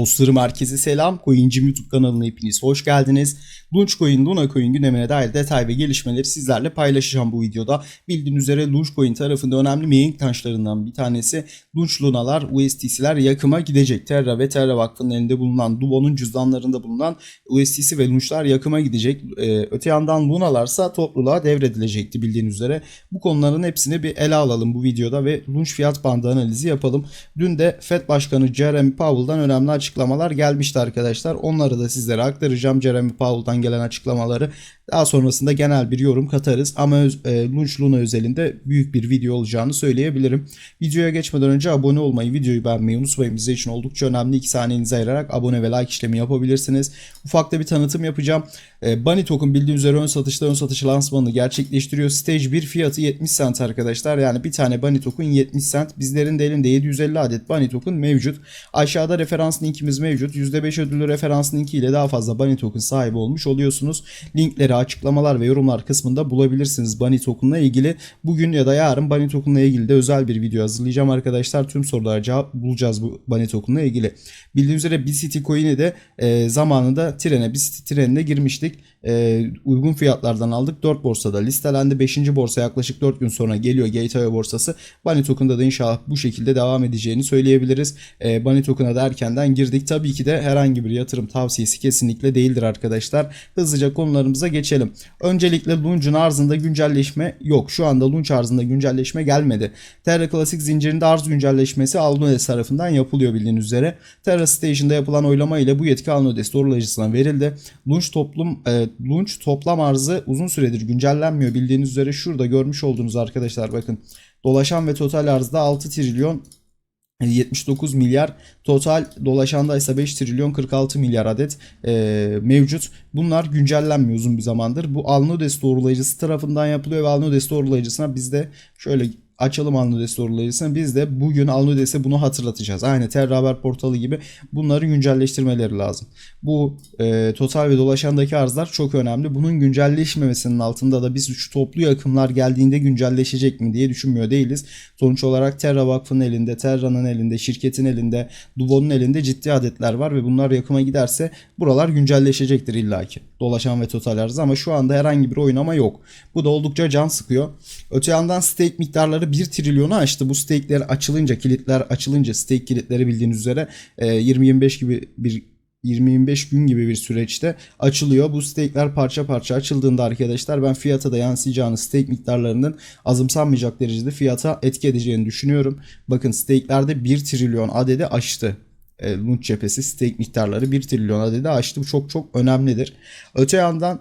Dostlarım herkese selam. Coincim YouTube kanalına hepiniz hoş geldiniz. Launchcoin, Lunacoin gündemine dair detay ve gelişmeleri sizlerle paylaşacağım bu videoda. Bildiğiniz üzere Launchcoin tarafında önemli mihenk taşlarından bir tanesi Launch Lunalar, USDC'ler yakıma gidecek. Terra ve Terra Vakfı'nın elinde bulunan, Dubo'nun cüzdanlarında bulunan USDC ve Launch'lar yakıma gidecek. Ee, öte yandan Lunalarsa topluluğa devredilecekti bildiğiniz üzere. Bu konuların hepsini bir ele alalım bu videoda ve Launch fiyat bandı analizi yapalım. Dün de FED Başkanı Jeremy Powell'dan önemli açıklamalar gelmişti arkadaşlar. Onları da sizlere aktaracağım. Jeremy Powell'dan gelen açıklamaları. Daha sonrasında genel bir yorum katarız. Ama öz, e, Launch Luna özelinde büyük bir video olacağını söyleyebilirim. Videoya geçmeden önce abone olmayı, videoyu beğenmeyi unutmayın. Bize için oldukça önemli. 2 saniyenizi ayırarak abone ve like işlemi yapabilirsiniz. Ufak da bir tanıtım yapacağım. E, Bunny Token bildiğiniz üzere ön satışta ön satış lansmanını gerçekleştiriyor. Stage 1 fiyatı 70 cent arkadaşlar. Yani bir tane Bunny Token 70 cent. Bizlerin de elinde 750 adet Bunny Token mevcut. Aşağıda referans linkimiz mevcut. %5 ödüllü referans linki ile daha fazla Bunny Token sahibi olmuş oluyorsunuz. Linkleri açıklamalar ve yorumlar kısmında bulabilirsiniz Bunny Token'la ilgili. Bugün ya da yarın Bunny Token'la ilgili de özel bir video hazırlayacağım arkadaşlar. Tüm sorulara cevap bulacağız bu Bunny Token'la ilgili. Bildiğiniz üzere BCT Coin'i de e, zamanında trene, BCT trenine girmiştik. E, uygun fiyatlardan aldık. 4 borsada listelendi. 5. borsa yaklaşık 4 gün sonra geliyor Gateway borsası. Bunny Token'da da inşallah bu şekilde devam edeceğini söyleyebiliriz. E, Bunny Token'a da erkenden girdik. Tabii ki de herhangi bir yatırım tavsiyesi kesinlikle değildir arkadaşlar. Hızlıca konularımıza geçelim. Öncelikle Launch'un arzında güncelleşme yok. Şu anda Launch arzında güncelleşme gelmedi. Terra Classic zincirinde arz güncelleşmesi Alnodes tarafından yapılıyor bildiğiniz üzere. Terra Station'da yapılan oylama ile bu yetki Alnodes doğrulayıcısına verildi. Launch toplum e, Launch toplam arzı uzun süredir güncellenmiyor bildiğiniz üzere. Şurada görmüş olduğunuz arkadaşlar bakın. Dolaşan ve total arzda 6 trilyon 79 milyar total dolaşanda ise 5 trilyon 46 milyar adet e, mevcut. Bunlar güncellenmiyor uzun bir zamandır. Bu Alnodes doğrulayıcısı tarafından yapılıyor ve Alnodes doğrulayıcısına biz de şöyle açalım Alnodes doğrulayıcısını. Biz de bugün Alnodes'e bunu hatırlatacağız. Aynı Terra Haber portalı gibi bunları güncelleştirmeleri lazım. Bu e, total ve dolaşandaki arzlar çok önemli. Bunun güncelleşmemesinin altında da biz şu toplu yakımlar geldiğinde güncelleşecek mi diye düşünmüyor değiliz. Sonuç olarak Terra Vakfı'nın elinde, Terra'nın elinde, şirketin elinde, Dubo'nun elinde ciddi adetler var ve bunlar yakıma giderse buralar güncelleşecektir illaki. Dolaşan ve total arz ama şu anda herhangi bir oynama yok. Bu da oldukça can sıkıyor. Öte yandan stake miktarları 1 trilyonu aştı. Bu stake'ler açılınca, kilitler açılınca stake kilitleri bildiğiniz üzere 20-25 gibi bir 20-25 gün gibi bir süreçte açılıyor. Bu stake'ler parça parça açıldığında arkadaşlar ben fiyata da yansıyacağını stake miktarlarının azımsanmayacak derecede fiyata etki edeceğini düşünüyorum. Bakın stake'lerde 1 trilyon adedi aştı. E, Launch cephesi stake miktarları 1 trilyon adedi aştı. Bu çok çok önemlidir. Öte yandan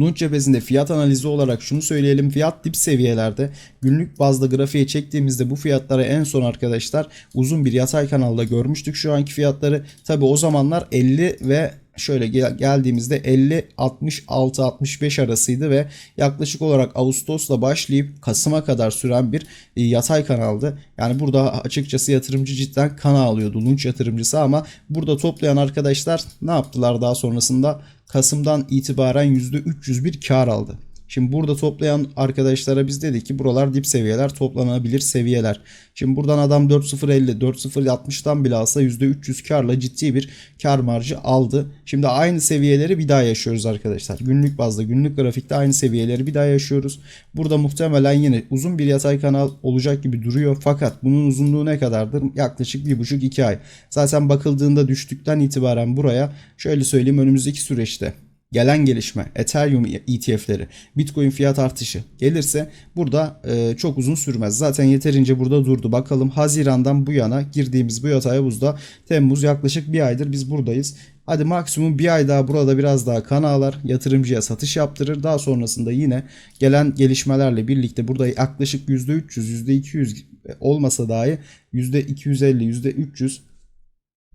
Launch cephesinde fiyat analizi olarak şunu söyleyelim. Fiyat dip seviyelerde günlük bazda grafiğe çektiğimizde bu fiyatları en son arkadaşlar uzun bir yatay kanalda görmüştük şu anki fiyatları. Tabi o zamanlar 50 ve şöyle gel- geldiğimizde 50 66 65 arasıydı ve yaklaşık olarak Ağustos'la başlayıp Kasım'a kadar süren bir e, yatay kanaldı. Yani burada açıkçası yatırımcı cidden kana alıyordu Launch yatırımcısı ama burada toplayan arkadaşlar ne yaptılar daha sonrasında Kasım'dan itibaren %300 bir kar aldı. Şimdi burada toplayan arkadaşlara biz dedik ki buralar dip seviyeler toplanabilir seviyeler. Şimdi buradan adam 4.050 4.060'dan bile alsa %300 karla ciddi bir kar marjı aldı. Şimdi aynı seviyeleri bir daha yaşıyoruz arkadaşlar. Günlük bazda günlük grafikte aynı seviyeleri bir daha yaşıyoruz. Burada muhtemelen yine uzun bir yatay kanal olacak gibi duruyor. Fakat bunun uzunluğu ne kadardır? Yaklaşık 1,5-2 ay. Zaten bakıldığında düştükten itibaren buraya şöyle söyleyeyim önümüzdeki süreçte gelen gelişme, Ethereum ETF'leri, Bitcoin fiyat artışı gelirse burada e, çok uzun sürmez. Zaten yeterince burada durdu. Bakalım Haziran'dan bu yana girdiğimiz bu yatay buzda Temmuz yaklaşık bir aydır biz buradayız. Hadi maksimum bir ay daha burada biraz daha kan ağlar, yatırımcıya satış yaptırır. Daha sonrasında yine gelen gelişmelerle birlikte burada yaklaşık %300, %200 olmasa dahi %250, %300 e,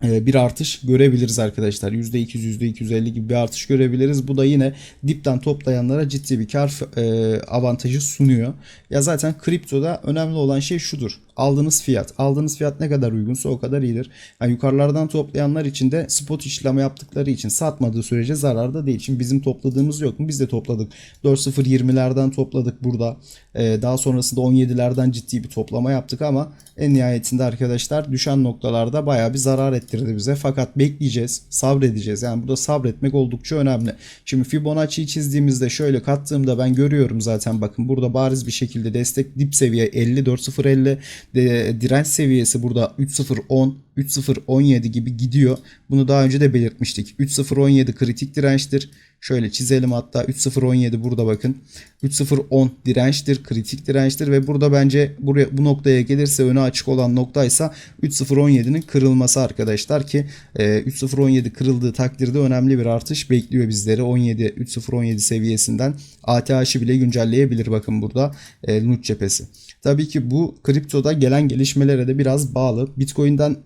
bir artış görebiliriz arkadaşlar. %200, %250 gibi bir artış görebiliriz. Bu da yine dipten toplayanlara ciddi bir kar e, avantajı sunuyor. Ya zaten kriptoda önemli olan şey şudur. Aldığınız fiyat. Aldığınız fiyat ne kadar uygunsa o kadar iyidir. Yani yukarılardan toplayanlar için de spot işleme yaptıkları için satmadığı sürece zararda değil. Şimdi bizim topladığımız yok mu? Biz de topladık. 4.020'lerden topladık burada. Ee, daha sonrasında 17'lerden ciddi bir toplama yaptık ama en nihayetinde arkadaşlar düşen noktalarda baya bir zarar ettik hissettirdi bize. Fakat bekleyeceğiz, sabredeceğiz. Yani burada sabretmek oldukça önemli. Şimdi Fibonacci'yi çizdiğimizde şöyle kattığımda ben görüyorum zaten bakın burada bariz bir şekilde destek dip seviye 50 4050 de, direnç seviyesi burada 3010 3017 gibi gidiyor. Bunu daha önce de belirtmiştik. 3017 kritik dirençtir. Şöyle çizelim hatta 3017 burada bakın. 3010 dirençtir, kritik dirençtir ve burada bence buraya bu noktaya gelirse öne açık olan noktaysa 3017'nin kırılması arkadaşlar ki e, 3017 kırıldığı takdirde önemli bir artış bekliyor bizleri. 17 3017 seviyesinden ATH'i bile güncelleyebilir bakın burada e, Lunch cephesi. Tabii ki bu kriptoda gelen gelişmelere de biraz bağlı. Bitcoin'den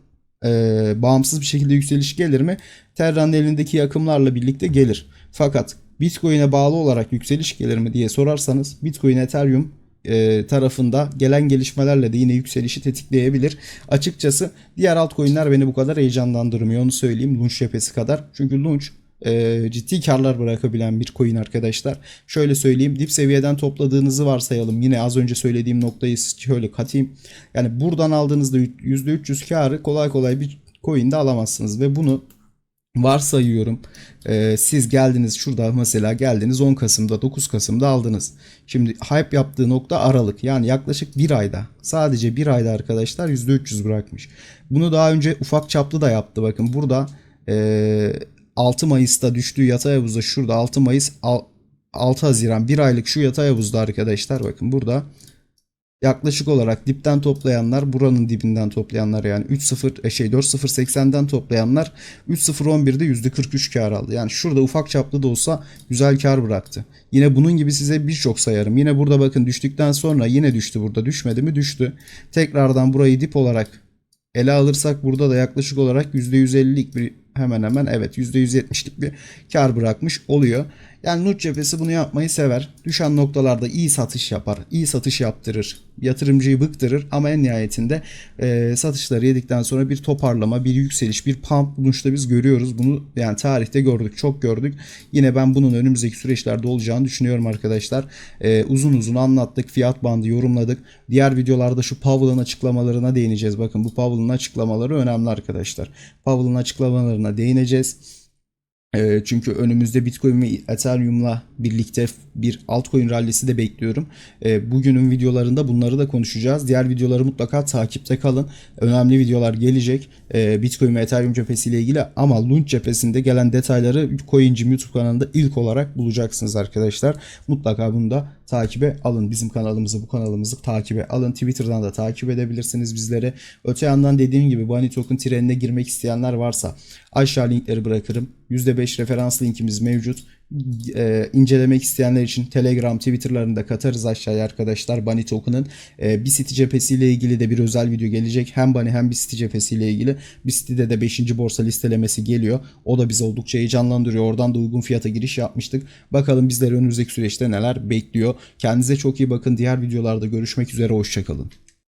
e, bağımsız bir şekilde yükseliş gelir mi? Terra'nın elindeki akımlarla birlikte gelir. Fakat Bitcoin'e bağlı olarak yükseliş gelir mi diye sorarsanız Bitcoin Ethereum e, tarafında gelen gelişmelerle de yine yükselişi tetikleyebilir. Açıkçası diğer altcoin'ler beni bu kadar heyecanlandırmıyor onu söyleyeyim Lunch cephesi kadar. Çünkü Lunch e, ciddi karlar bırakabilen bir coin arkadaşlar. Şöyle söyleyeyim dip seviyeden topladığınızı varsayalım. Yine az önce söylediğim noktayı şöyle katayım. Yani buradan aldığınızda %300 karı kolay kolay bir coin'de alamazsınız ve bunu varsayıyorum. Ee, siz geldiniz şurada mesela geldiniz 10 Kasım'da 9 Kasım'da aldınız. Şimdi hype yaptığı nokta Aralık yani yaklaşık bir ayda sadece bir ayda arkadaşlar %300 bırakmış. Bunu daha önce ufak çaplı da yaptı bakın burada ee, 6 Mayıs'ta düştüğü yatay havuzda şurada 6 Mayıs 6 Haziran bir aylık şu yatay havuzda arkadaşlar bakın burada yaklaşık olarak dipten toplayanlar buranın dibinden toplayanlar yani 3.0 e, şey 4.080'den toplayanlar 3.011'de %43 kar aldı. Yani şurada ufak çaplı da olsa güzel kar bıraktı. Yine bunun gibi size birçok sayarım. Yine burada bakın düştükten sonra yine düştü burada. Düşmedi mi? Düştü. Tekrardan burayı dip olarak ele alırsak burada da yaklaşık olarak %150'lik bir hemen hemen evet %170'lik bir kar bırakmış oluyor. Yani Nut cephesi bunu yapmayı sever. Düşen noktalarda iyi satış yapar. iyi satış yaptırır. Yatırımcıyı bıktırır ama en nihayetinde e, satışları yedikten sonra bir toparlama, bir yükseliş, bir pump bulunuşta biz görüyoruz. Bunu yani tarihte gördük, çok gördük. Yine ben bunun önümüzdeki süreçlerde olacağını düşünüyorum arkadaşlar. E, uzun uzun anlattık, fiyat bandı yorumladık. Diğer videolarda şu Powell'ın açıklamalarına değineceğiz. Bakın bu Powell'ın açıklamaları önemli arkadaşlar. Powell'ın açıklamalarına değineceğiz. E, çünkü önümüzde Bitcoin ve Ethereum'la birlikte bir altcoin rallisi de bekliyorum. E, bugünün videolarında bunları da konuşacağız. Diğer videoları mutlaka takipte kalın. Önemli videolar gelecek. E, Bitcoin ve Ethereum cephesiyle ilgili ama Lunch cephesinde gelen detayları Coincim YouTube kanalında ilk olarak bulacaksınız arkadaşlar. Mutlaka bunu da takibe alın. Bizim kanalımızı, bu kanalımızı takibe alın. Twitter'dan da takip edebilirsiniz bizleri. Öte yandan dediğim gibi Bunny Token trenine girmek isteyenler varsa aşağı linkleri bırakırım. %5 referans linkimiz mevcut. Ee, incelemek isteyenler için Telegram, Twitter'larını da katarız aşağıya arkadaşlar Bunny Token'ın. Ee, BIST cephesiyle ilgili de bir özel video gelecek. Hem Bunny hem BIST cephesiyle ilgili. BIST'de de 5. borsa listelemesi geliyor. O da bizi oldukça heyecanlandırıyor. Oradan da uygun fiyata giriş yapmıştık. Bakalım bizleri önümüzdeki süreçte neler bekliyor. Kendinize çok iyi bakın. Diğer videolarda görüşmek üzere. Hoşçakalın.